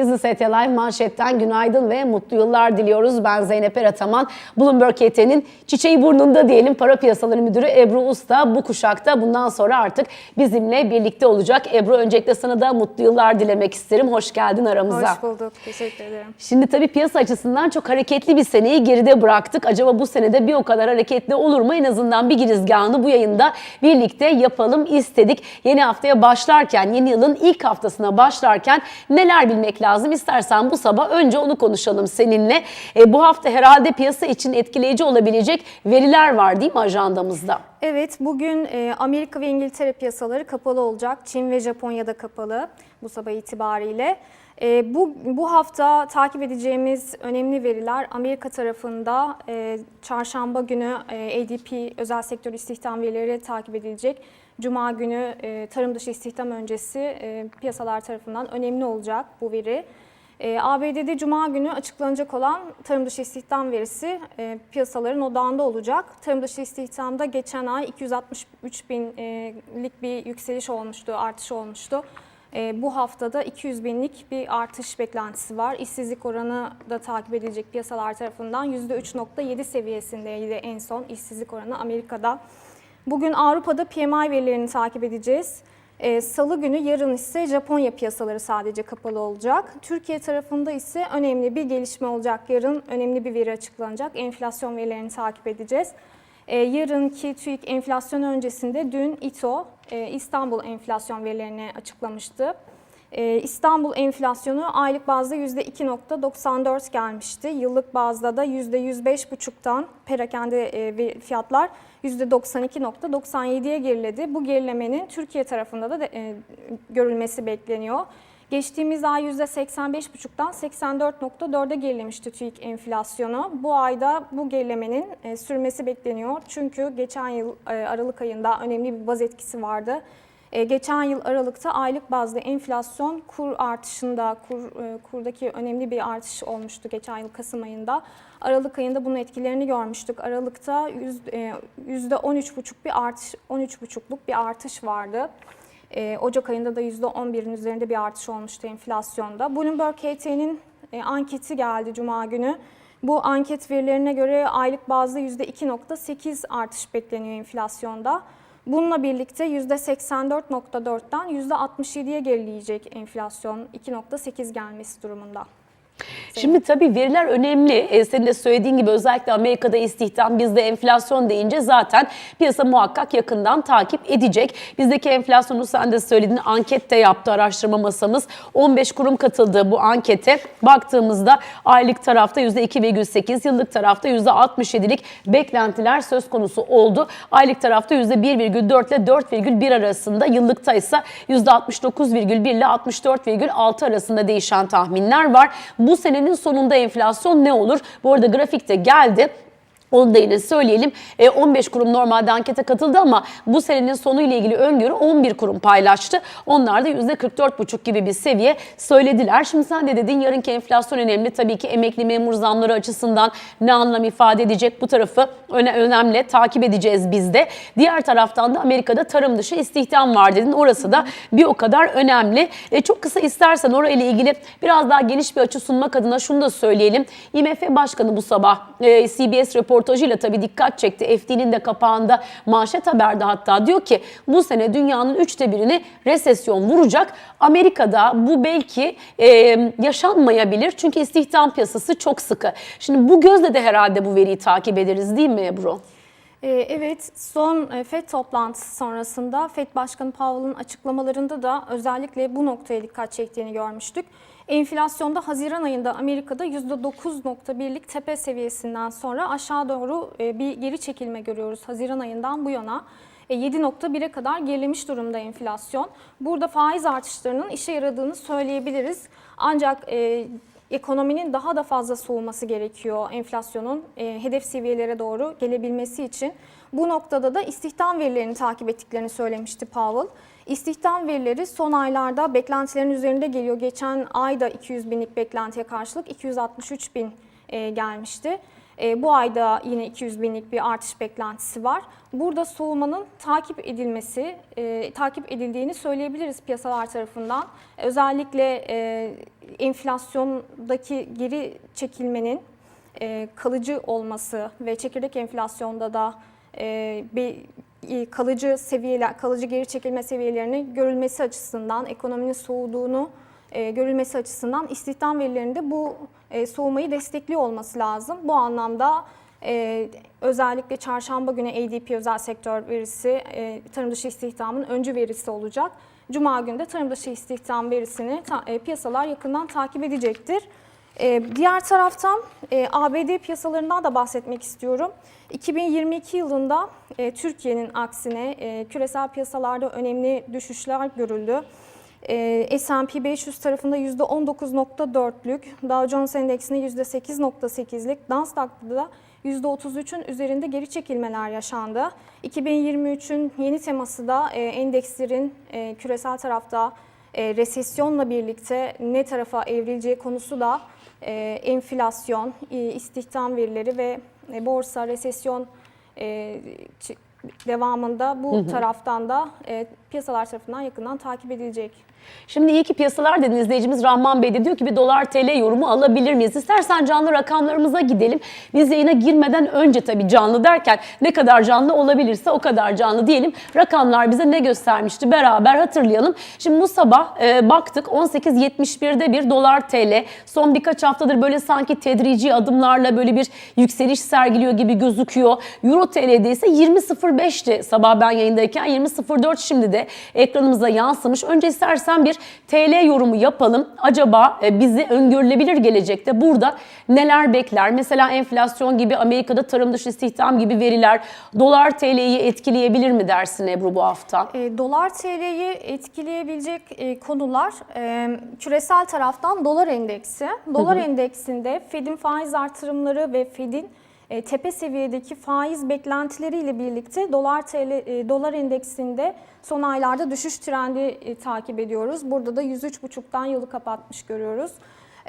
Business at Live manşetten günaydın ve mutlu yıllar diliyoruz. Ben Zeynep Erataman. Bloomberg YT'nin çiçeği burnunda diyelim para piyasaları müdürü Ebru Usta bu kuşakta bundan sonra artık bizimle birlikte olacak. Ebru öncelikle sana da mutlu yıllar dilemek isterim. Hoş geldin aramıza. Hoş bulduk. Teşekkür ederim. Şimdi tabii piyasa açısından çok hareketli bir seneyi geride bıraktık. Acaba bu senede bir o kadar hareketli olur mu? En azından bir girizgahını bu yayında birlikte yapalım istedik. Yeni haftaya başlarken, yeni yılın ilk haftasına başlarken neler bilmek lazım? İstersen bu sabah önce onu konuşalım seninle. E, bu hafta herhalde piyasa için etkileyici olabilecek veriler var değil mi ajandamızda? Evet, bugün e, Amerika ve İngiltere piyasaları kapalı olacak. Çin ve Japonya'da kapalı bu sabah itibariyle. E, bu, bu hafta takip edeceğimiz önemli veriler Amerika tarafında e, çarşamba günü e, ADP özel sektör istihdam verileri takip edilecek. Cuma günü e, tarım dışı istihdam öncesi e, piyasalar tarafından önemli olacak bu veri. E, ABD'de Cuma günü açıklanacak olan tarım dışı istihdam verisi e, piyasaların odağında olacak. Tarım dışı istihdamda geçen ay 263 binlik bir yükseliş olmuştu, artış olmuştu. E, bu haftada 200 binlik bir artış beklentisi var. İşsizlik oranı da takip edilecek piyasalar tarafından %3.7 seviyesindeydi en son işsizlik oranı Amerika'da. Bugün Avrupa'da PMI verilerini takip edeceğiz. Ee, Salı günü yarın ise Japonya piyasaları sadece kapalı olacak. Türkiye tarafında ise önemli bir gelişme olacak. Yarın önemli bir veri açıklanacak. Enflasyon verilerini takip edeceğiz. Ee, yarınki TÜİK enflasyon öncesinde dün İTO e, İstanbul enflasyon verilerini açıklamıştı. Ee, İstanbul enflasyonu aylık bazda %2.94 gelmişti. Yıllık bazda da %105,5'tan perakende e, fiyatlar %92.97'ye geriledi. Bu gerilemenin Türkiye tarafında da e, görülmesi bekleniyor. Geçtiğimiz ay %85,5'tan 84,4'e gerilemişti TÜİK enflasyonu. Bu ayda bu gerilemenin e, sürmesi bekleniyor. Çünkü geçen yıl e, Aralık ayında önemli bir baz etkisi vardı. E, geçen yıl Aralık'ta aylık bazda enflasyon kur artışında, kur, kurdaki önemli bir artış olmuştu geçen yıl Kasım ayında. Aralık ayında bunun etkilerini görmüştük. Aralık'ta yüz, e, %13,5 bir artış, 13,5'luk bir artış vardı. E, Ocak ayında da %11'in üzerinde bir artış olmuştu enflasyonda. Bloomberg HT'nin e, anketi geldi Cuma günü. Bu anket verilerine göre aylık bazda %2.8 artış bekleniyor enflasyonda. Bununla birlikte %84.4'ten %67'ye gerileyecek enflasyon 2.8 gelmesi durumunda. Şimdi tabii veriler önemli. E, senin de söylediğin gibi özellikle Amerika'da istihdam, bizde enflasyon deyince zaten piyasa muhakkak yakından takip edecek. Bizdeki enflasyonu sen de söyledin, anket de yaptı araştırma masamız. 15 kurum katıldı bu ankete. Baktığımızda aylık tarafta %2,8, yıllık tarafta %67'lik beklentiler söz konusu oldu. Aylık tarafta %1,4 ile 4,1 arasında, yıllıkta ise %69,1 ile 64,6 arasında değişen tahminler var. Bu senenin sonunda enflasyon ne olur? Bu arada grafikte geldi. Onu da yine söyleyelim. E, 15 kurum normalde ankete katıldı ama bu senenin sonu ile ilgili öngörü 11 kurum paylaştı. Onlar da %44,5 gibi bir seviye söylediler. Şimdi sen de dedin yarınki enflasyon önemli. Tabii ki emekli memur zamları açısından ne anlam ifade edecek bu tarafı öne, önemli. Takip edeceğiz biz de. Diğer taraftan da Amerika'da tarım dışı istihdam var dedin. Orası da bir o kadar önemli. E, çok kısa istersen orayla ilgili biraz daha geniş bir açı sunmak adına şunu da söyleyelim. IMF Başkanı bu sabah e, CBS röportajı röportajıyla tabii dikkat çekti. FD'nin de kapağında manşet haberde hatta diyor ki bu sene dünyanın üçte birini resesyon vuracak. Amerika'da bu belki e, yaşanmayabilir çünkü istihdam piyasası çok sıkı. Şimdi bu gözle de herhalde bu veriyi takip ederiz değil mi Ebru? Evet, son FED toplantısı sonrasında FED Başkanı Powell'ın açıklamalarında da özellikle bu noktaya dikkat çektiğini görmüştük. Enflasyonda Haziran ayında Amerika'da %9.1'lik tepe seviyesinden sonra aşağı doğru bir geri çekilme görüyoruz Haziran ayından bu yana. 7.1'e kadar gerilemiş durumda enflasyon. Burada faiz artışlarının işe yaradığını söyleyebiliriz. Ancak ekonominin daha da fazla soğuması gerekiyor enflasyonun e, hedef seviyelere doğru gelebilmesi için. Bu noktada da istihdam verilerini takip ettiklerini söylemişti Powell. İstihdam verileri son aylarda beklentilerin üzerinde geliyor. Geçen ayda 200 binlik beklentiye karşılık 263 bin e, gelmişti. E, bu ayda yine 200 binlik bir artış beklentisi var. Burada soğumanın takip edilmesi, e, takip edildiğini söyleyebiliriz piyasalar tarafından. Özellikle e, enflasyondaki geri çekilmenin kalıcı olması ve çekirdek enflasyonda da bir kalıcı seviyeler, kalıcı geri çekilme seviyelerinin görülmesi açısından, ekonominin soğuduğunu e, görülmesi açısından istihdam verilerinde bu e, soğumayı destekliyor olması lazım. Bu anlamda e, özellikle çarşamba günü ADP özel sektör verisi tarım dışı istihdamın öncü verisi olacak. Cuma günü de tarım dışı istihdam verisini piyasalar yakından takip edecektir. Diğer taraftan ABD piyasalarından da bahsetmek istiyorum. 2022 yılında Türkiye'nin aksine küresel piyasalarda önemli düşüşler görüldü. E, S&P 500 tarafında %19.4'lük, Dow Jones Endeksinde %8.8'lik, Nasdaq'ta da %33'ün üzerinde geri çekilmeler yaşandı. 2023'ün yeni teması da e, endekslerin e, küresel tarafta e, resesyonla birlikte ne tarafa evrileceği konusu da e, enflasyon, e, istihdam verileri ve e, borsa resesyon e, devamında bu taraftan da e, piyasalar tarafından yakından takip edilecek. Şimdi iyi ki piyasalar dedin izleyicimiz Rahman Bey de diyor ki bir dolar TL yorumu alabilir miyiz? İstersen canlı rakamlarımıza gidelim. Biz yayına girmeden önce tabii canlı derken ne kadar canlı olabilirse o kadar canlı diyelim. Rakamlar bize ne göstermişti beraber hatırlayalım. Şimdi bu sabah e, baktık 18.71'de bir dolar TL. Son birkaç haftadır böyle sanki tedrici adımlarla böyle bir yükseliş sergiliyor gibi gözüküyor. Euro TL'de ise 20.05'ti sabah ben yayındayken 20.04 şimdi de ekranımıza yansımış. Önce istersen bir TL yorumu yapalım. Acaba e, bizi öngörülebilir gelecekte burada neler bekler? Mesela enflasyon gibi Amerika'da tarım dışı istihdam gibi veriler dolar TL'yi etkileyebilir mi dersin Ebru bu hafta? E, dolar TL'yi etkileyebilecek e, konular e, küresel taraftan dolar endeksi. Dolar endeksinde Fed'in faiz artırımları ve Fed'in e, tepe seviyedeki faiz beklentileriyle birlikte dolar TL e, dolar endeksinde son aylarda düşüş trendi e, takip ediyoruz. Burada da 103,5'tan yılı kapatmış görüyoruz.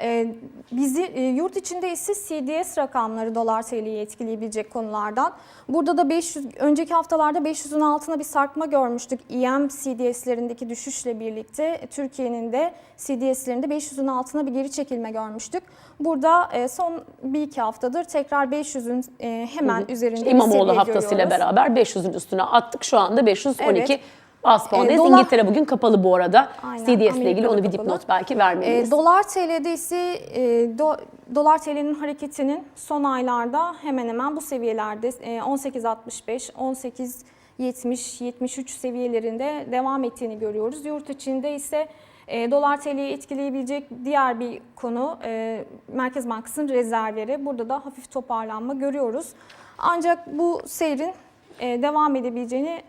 E, bizi e, yurt içinde ise CDS rakamları dolar TL'yi etkileyebilecek konulardan. Burada da 500 önceki haftalarda 500'ün altına bir sarkma görmüştük. EM CDS'lerindeki düşüşle birlikte Türkiye'nin de CDS'lerinde 500'ün altına bir geri çekilme görmüştük. Burada e, son bir iki haftadır tekrar 500'ün e, hemen üzerinde bir İmamoğlu haftasıyla görüyoruz. beraber 500'ün üstüne attık. Şu anda 512 Evet. Bas puandayız. E, dolar- İngiltere bugün kapalı bu arada. Aynen, CDS ile ilgili Amerika'da onu bir dipnot belki vermeliyiz. E, dolar TL'de ise e, do- dolar TL'nin hareketinin son aylarda hemen hemen bu seviyelerde e, 18.65, 18.70, 73 seviyelerinde devam ettiğini görüyoruz. Yurt içinde ise e, dolar TL'yi etkileyebilecek diğer bir konu e, Merkez Bankası'nın rezervleri. Burada da hafif toparlanma görüyoruz. Ancak bu seyrin e, devam edebileceğini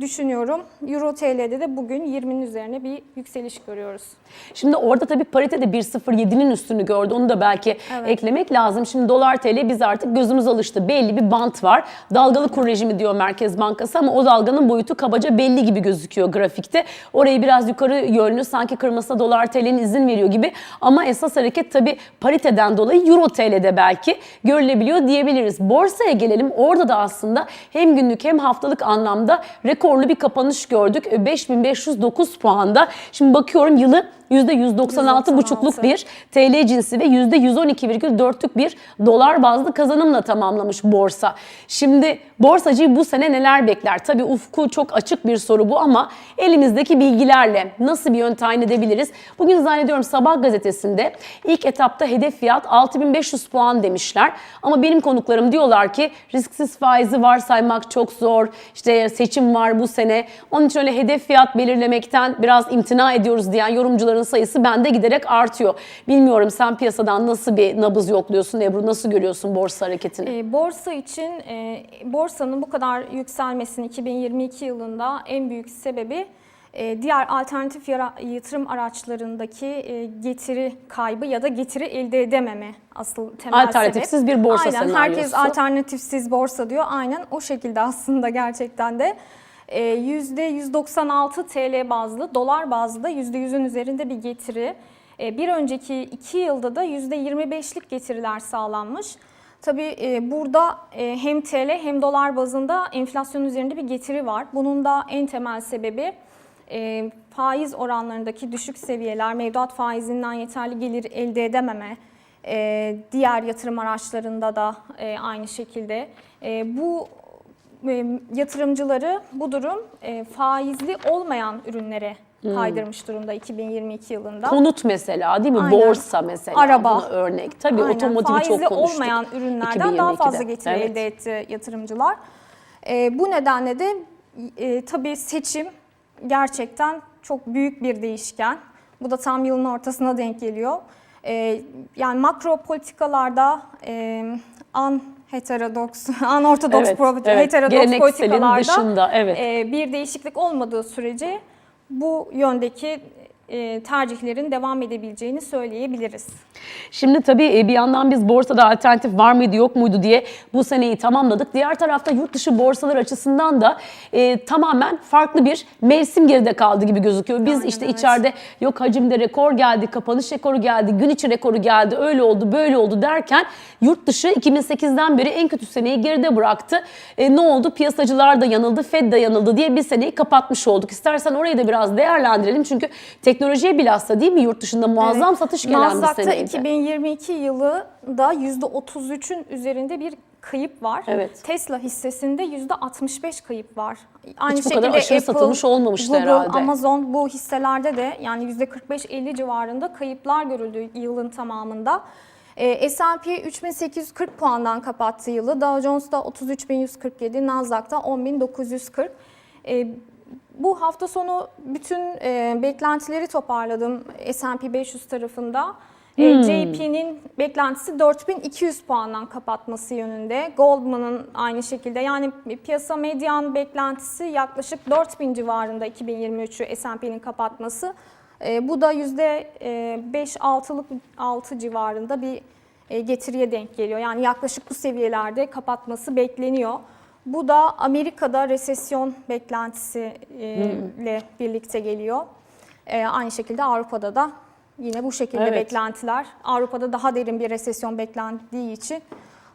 düşünüyorum. Euro TL'de de bugün 20'nin üzerine bir yükseliş görüyoruz. Şimdi orada tabii parite de 1.07'nin üstünü gördü. Onu da belki Evet. eklemek lazım. Şimdi dolar TL biz artık gözümüz alıştı. Belli bir bant var. Dalgalı kur rejimi diyor Merkez Bankası ama o dalganın boyutu kabaca belli gibi gözüküyor grafikte. Orayı biraz yukarı yönlü sanki kırmasına dolar TL'nin izin veriyor gibi. Ama esas hareket tabii pariteden dolayı Euro TL'de belki görülebiliyor diyebiliriz. Borsaya gelelim. Orada da aslında hem günlük hem haftalık anlamda rekorlu bir kapanış gördük. 5509 puanda. Şimdi bakıyorum yılı %196,5'luk bir TL cinsi ve %112,4'lük bir dolar bazlı kazanımla tamamlamış borsa. Şimdi borsacıyı bu sene neler bekler? Tabii ufku çok açık bir soru bu ama elimizdeki bilgilerle nasıl bir yön tayin edebiliriz? Bugün zannediyorum Sabah gazetesinde ilk etapta hedef fiyat 6500 puan demişler. Ama benim konuklarım diyorlar ki risksiz faizi varsaymak çok zor. İşte seçim var bu sene. Onun için öyle hedef fiyat belirlemekten biraz imtina ediyoruz diyen yorumcuların sayısı bende giderek artıyor. Bilmiyorum sen piyasadan nasıl bir nabız yokluyorsun Ebru? Nasıl görüyorsun borsa hareketini? E, borsa için e, borsanın bu kadar yükselmesinin 2022 yılında en büyük sebebi e, diğer alternatif yatırım araçlarındaki e, getiri kaybı ya da getiri elde edememe asıl temel Alternatifsiz sebep. bir borsa Aynen, senaryosu. herkes alternatifsiz borsa diyor. Aynen o şekilde aslında gerçekten de. E, %196 TL bazlı, dolar bazlı %100'ün üzerinde bir getiri. E, bir önceki iki yılda da %25'lik getiriler sağlanmış. Tabii e, burada e, hem TL hem dolar bazında enflasyon üzerinde bir getiri var. Bunun da en temel sebebi e, faiz oranlarındaki düşük seviyeler, mevduat faizinden yeterli gelir elde edememe, diğer yatırım araçlarında da aynı şekilde. Bu yatırımcıları bu durum e, faizli olmayan ürünlere kaydırmış durumda 2022 yılında. Konut mesela değil mi? Aynen. Borsa mesela. Araba. buna örnek. Tabii Aynen. otomotivi çok Faizli konuştuk. olmayan ürünlerden daha 2022'de. fazla getiri Evet. elde etti yatırımcılar. E, bu nedenle de e, tabii seçim gerçekten çok büyük bir değişken. Bu da tam yılın ortasına denk geliyor. E, yani makro politikalarda e, an heterodoks, an ortodoks Evet, pro- evet. heterodoks politikalarda dışında, evet. e, bir değişiklik olmadığı sürece bu yöndeki e, tercihlerin devam edebileceğini söyleyebiliriz. Şimdi tabii e, bir yandan biz borsada alternatif var mıydı yok muydu diye bu seneyi tamamladık. Diğer tarafta yurt dışı borsalar açısından da e, tamamen farklı bir mevsim geride kaldı gibi gözüküyor. Biz Aynen, işte evet. içeride yok hacimde rekor geldi, kapanış rekoru geldi, gün içi rekoru geldi, öyle oldu, böyle oldu derken yurt dışı 2008'den beri en kötü seneyi geride bıraktı. E, ne oldu? Piyasacılar da yanıldı, Fed de yanıldı diye bir seneyi kapatmış olduk. İstersen orayı da biraz değerlendirelim. Çünkü teknolojiye bilhassa değil mi yurt dışında muazzam Evet. satış gelen bir Nasdaq'ta seneydi. 2022 yılında %33'ün üzerinde bir kayıp var. Evet. Tesla hissesinde %65 kayıp var. Aynı Hiç bu şekilde kadar aşırı Apple, satılmış olmamıştı Google, herhalde. Amazon bu hisselerde de yani %45-50 civarında kayıplar görüldü yılın tamamında. Ee, S&P 3840 puandan kapattı yılı. Dow Jones'da 33147, Nasdaq'ta 10940. Ee, bu hafta sonu bütün e, beklentileri toparladım S&P 500 tarafında. E, Hmm. JP'nin beklentisi 4200 puandan kapatması yönünde. Goldman'ın aynı şekilde yani piyasa medyan beklentisi yaklaşık 4000 civarında 2023'ü S&P'nin kapatması. E, bu da %5-6'lık 6 civarında bir e, getiriye denk geliyor. Yani yaklaşık bu seviyelerde kapatması bekleniyor. Bu da Amerika'da resesyon beklentisiyle birlikte geliyor. E, aynı şekilde Avrupa'da da yine bu şekilde Evet. beklentiler. Avrupa'da daha derin bir resesyon beklendiği için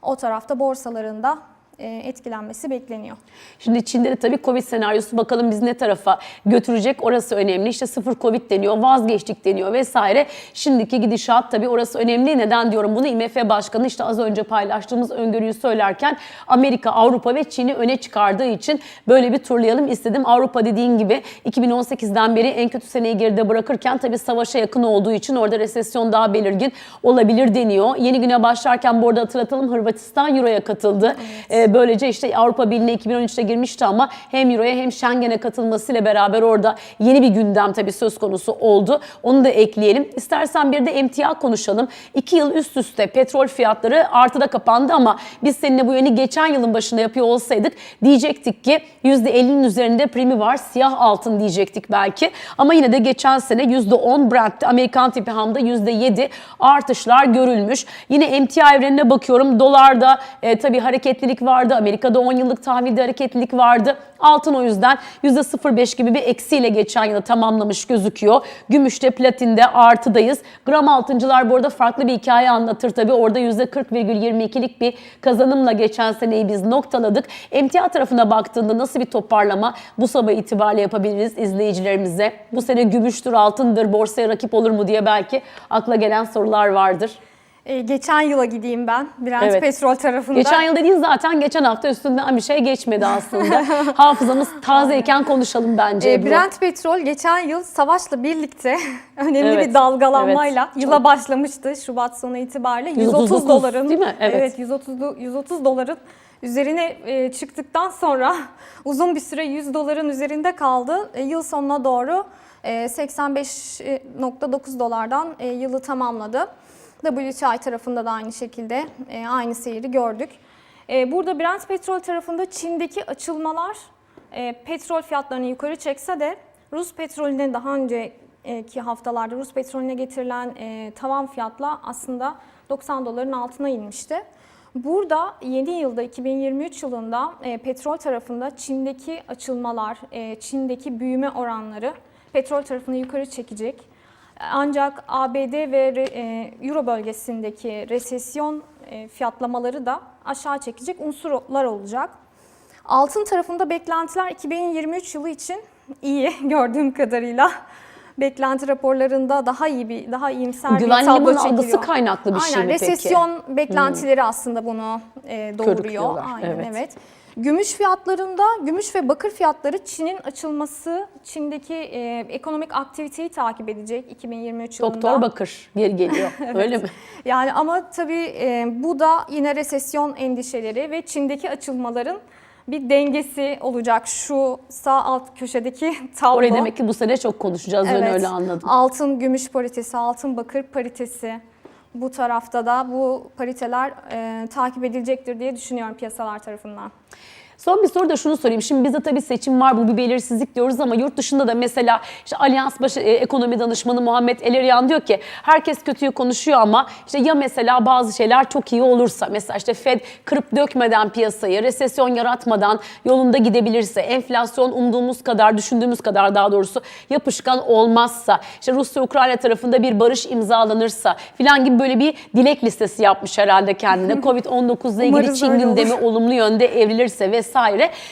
o tarafta borsalarında etkilenmesi bekleniyor. Şimdi Çin'de de tabii Covid senaryosu bakalım biz ne tarafa götürecek orası önemli. İşte sıfır Covid deniyor, vazgeçtik deniyor vesaire. Şimdiki gidişat tabii orası önemli. Neden diyorum bunu? IMF Başkanı işte az önce paylaştığımız öngörüyü söylerken Amerika, Avrupa ve Çin'i öne çıkardığı için böyle bir turlayalım istedim. Avrupa dediğin gibi 2018'den beri en kötü seneyi geride bırakırken tabii savaşa yakın olduğu için orada resesyon daha belirgin olabilir deniyor. Yeni güne başlarken bu arada hatırlatalım Hırvatistan Euro'ya katıldı. Ee, böylece işte Avrupa Birliği'ne 2013'te girmişti ama hem Euro'ya hem Schengen'e katılmasıyla beraber orada yeni bir gündem tabii söz konusu oldu. Onu da ekleyelim. İstersen bir de emtia konuşalım. İki yıl üst üste petrol fiyatları artıda kapandı ama biz seninle bu yönü geçen yılın başında yapıyor olsaydık diyecektik ki %50'nin üzerinde primi var siyah altın diyecektik belki. Ama yine de geçen sene %10 Brent'te Amerikan tipi hamda %7 artışlar görülmüş. Yine emtia evrenine bakıyorum. Dolarda e, tabii hareketlilik vardı. Amerika'da 10 yıllık tahvilde hareketlilik vardı. Altın o yüzden %0.5 gibi bir eksiyle geçen yılı tamamlamış gözüküyor. Gümüşte, platinde artıdayız. Gram altıncılar bu arada farklı bir hikaye anlatır tabii. Orada %40,22'lik bir kazanımla geçen seneyi biz noktaladık. Emtia tarafına baktığında nasıl bir toparlama bu sabah itibariyle yapabiliriz izleyicilerimize? Bu sene gümüştür, altındır, borsaya rakip olur mu diye belki akla gelen sorular vardır. E, geçen yıla gideyim ben Brent Evet. Petrol tarafında. Geçen yıl dediğin zaten geçen hafta üstünden bir şey geçmedi aslında. Hafızamız tazeyken konuşalım bence. E, Ebru. Brent Petrol geçen yıl savaşla birlikte önemli Evet, bir dalgalanmayla evet. yıla başlamıştı Şubat sonu itibariyle 130 139 doların değil mi? Evet. 130 do- 130 doların üzerine e, çıktıktan sonra uzun bir süre 100 doların üzerinde kaldı. E, yıl sonuna doğru e, 85.9 dolardan e, yılı tamamladı. WTI tarafında da aynı şekilde e, aynı seyri gördük. E, Burada Brent petrol tarafında Çin'deki açılmalar e, petrol fiyatlarını yukarı çekse de Rus petrolüne daha önceki haftalarda Rus petrolüne getirilen e, tavan fiyatla aslında 90 doların altına inmişti. Burada yeni yılda 2023 yılında e, petrol tarafında Çin'deki açılmalar, e, Çin'deki büyüme oranları petrol tarafını yukarı çekecek. Ancak ABD ve e, Euro bölgesindeki resesyon e, fiyatlamaları da aşağı çekecek unsurlar olacak. Altın tarafında beklentiler 2023 yılı için iyi gördüğüm kadarıyla. Beklenti raporlarında daha iyi bir, daha iyimser bir Güvenli tablo liman çekiliyor. algısı kaynaklı bir şey Aynen, mi peki? resesyon beklentileri aslında bunu e, doğuruyor. Aynen evet. evet. Gümüş fiyatlarında, gümüş ve bakır fiyatları Çin'in açılması, Çin'deki e, ekonomik aktiviteyi takip edecek 2023 yılında. Doktor Bakır geri geliyor. Öyle mi? Yani ama tabii e, bu da yine resesyon endişeleri ve Çin'deki açılmaların bir dengesi olacak. Şu sağ alt köşedeki tablo. Orayı demek ki bu sene çok konuşacağız. Ben Evet. öyle anladım. Altın gümüş paritesi, altın bakır paritesi. Bu tarafta da bu pariteler e, takip edilecektir diye düşünüyorum piyasalar tarafından. Son bir soru da şunu sorayım. Şimdi bizde tabii seçim var bu bir belirsizlik diyoruz ama yurt dışında da mesela işte Alyans Başı e, Ekonomi Danışmanı Muhammed Eleriyan diyor ki herkes kötüyü konuşuyor ama işte ya mesela bazı şeyler çok iyi olursa mesela işte Fed kırıp dökmeden piyasayı, resesyon yaratmadan yolunda gidebilirse, enflasyon umduğumuz kadar, düşündüğümüz kadar daha doğrusu yapışkan olmazsa, işte Rusya Ukrayna tarafında bir barış imzalanırsa filan gibi böyle bir dilek listesi yapmış herhalde kendine. Covid-19 ile ilgili Çin gündemi olumlu yönde evrilirse vesaire.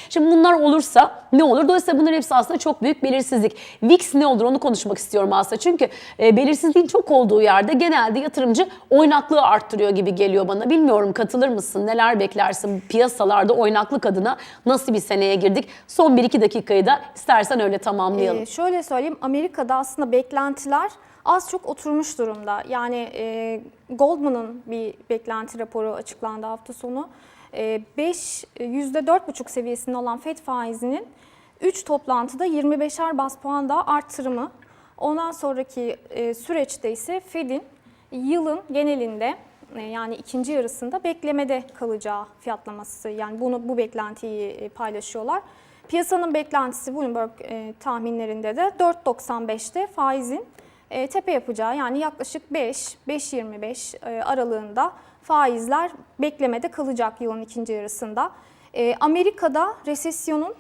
Şimdi bunlar olursa ne olur? Dolayısıyla bunların hepsi aslında çok büyük belirsizlik. VIX ne olur onu konuşmak istiyorum aslında. Çünkü e, belirsizliğin çok olduğu yerde genelde yatırımcı oynaklığı arttırıyor gibi geliyor bana. Bilmiyorum katılır mısın? Neler beklersin? Piyasalarda oynaklık adına nasıl bir seneye girdik? Son 1-2 dakikayı da istersen öyle tamamlayalım. Ee, şöyle söyleyeyim, Amerika'da aslında beklentiler az çok oturmuş durumda. Yani e, Goldman'ın bir beklenti raporu açıklandı hafta sonu. E, 5 %4,5 seviyesinde olan FED faizinin 3 toplantıda 25'er bas puan daha arttırımı. Ondan sonraki e, süreçte ise Fed'in yılın genelinde e, yani ikinci yarısında beklemede kalacağı fiyatlaması. Yani bunu bu beklentiyi e, paylaşıyorlar. Piyasanın beklentisi Bloomberg e, tahminlerinde de 4.95'te faizin e, tepe yapacağı yani yaklaşık 5 5.25 e, aralığında faizler beklemede kalacak yılın ikinci yarısında. E, Amerika'da resesyonun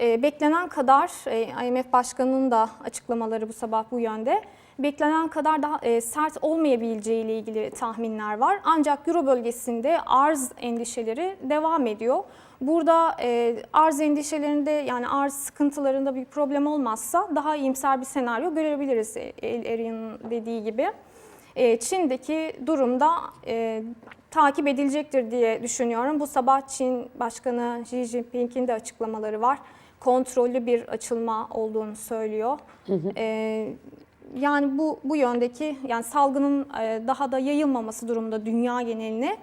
e, beklenen kadar e, IMF Başkanı'nın da açıklamaları bu sabah bu yönde. Beklenen kadar daha e, sert olmayabileceği ile ilgili tahminler var. Ancak Euro bölgesinde arz endişeleri devam ediyor. Burada arz endişelerinde yani arz sıkıntılarında bir problem olmazsa daha iyimser bir senaryo görebiliriz e, El Erian'ın dediği gibi. E, Çin'deki durumda e, takip edilecektir diye düşünüyorum. Bu sabah Çin Başkanı Xi Jinping'in de açıklamaları var. Kontrollü bir açılma olduğunu söylüyor. E, yani bu bu yöndeki yani salgının e, daha da yayılmaması durumda dünya geneline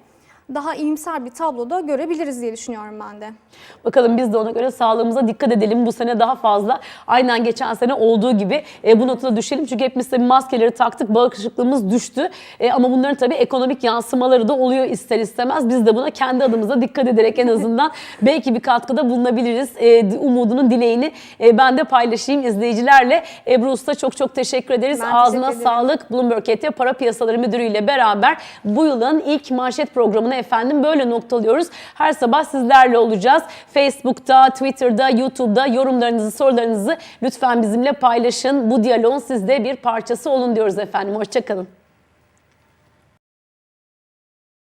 daha iyimser bir tabloda görebiliriz diye düşünüyorum ben de. Bakalım biz de ona göre sağlığımıza dikkat edelim. Bu sene daha fazla aynen geçen sene olduğu gibi e, bu notada düşelim. Çünkü hepimiz tabii maskeleri taktık, bağışıklığımız düştü. E, ama bunların tabii ekonomik yansımaları da oluyor ister istemez. Biz de buna kendi adımıza dikkat ederek en azından belki bir katkıda bulunabiliriz. E, umudunun dileğini e, ben de paylaşayım izleyicilerle. Ebru Usta çok çok teşekkür ederiz. Ben Ağzına teşekkür ederim. sağlık. Bloomberg ET Para Piyasaları Müdürü ile beraber bu yılın ilk manşet programını efendim böyle noktalıyoruz. Her sabah sizlerle olacağız. Facebook'ta, Twitter'da, YouTube'da yorumlarınızı, sorularınızı lütfen bizimle paylaşın. Bu diyaloğun sizde bir parçası olun diyoruz efendim. Hoşçakalın.